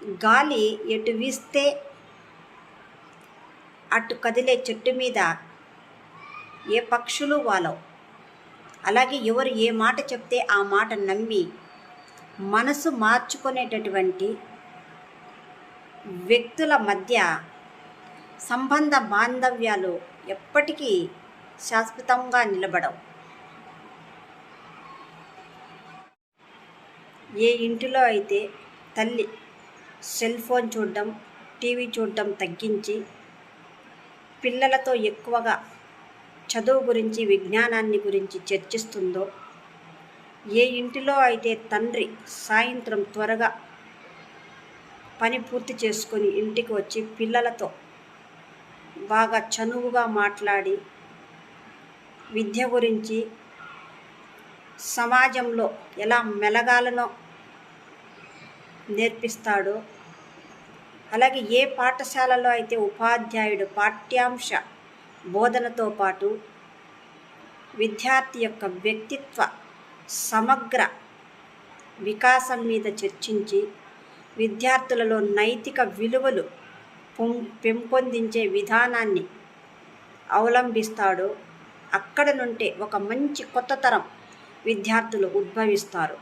గాలి ఎటు వీస్తే అటు కదిలే చెట్టు మీద ఏ పక్షులు వాలవు. అలాగే ఎవరు ఏ మాట చెప్తే ఆ మాట నమ్మి మనసు మార్చుకునేటటువంటి వ్యక్తుల మధ్య సంబంధ బాంధవ్యాలు ఎప్పటికీ శాశ్వతంగా నిలబడవు. ఏ ఇంటిలో అయితే తల్లి సెల్ ఫోన్ చూడడం టీవీ చూడడం తగ్గించి పిల్లలతో ఎక్కువగా చదువు గురించి విజ్ఞానాన్ని గురించి చర్చిస్తుందో ఏ ఇంటిలో అయితే తండ్రి సాయంత్రం త్వరగా పని పూర్తి చేసుకొని ఇంటికి వచ్చి పిల్లలతో బాగా చనువుగా మాట్లాడి విద్య గురించి సమాజంలో ఎలా మెలగాలనో నేర్పిస్తాడో అలాగే ఏ పాఠశాలలో అయితే ఉపాధ్యాయుడు పాఠ్యాంశ బోధనతో పాటు విద్యార్థి యొక్క వ్యక్తిత్వ సమగ్ర వికాసం మీద చర్చించి విద్యార్థులలో నైతిక విలువలు పెంపొందించే విధానాన్ని అవలంబిస్తాడో అక్కడ నుండే ఒక మంచి కొత్త తరం విద్యార్థులు ఉద్భవిస్తారు.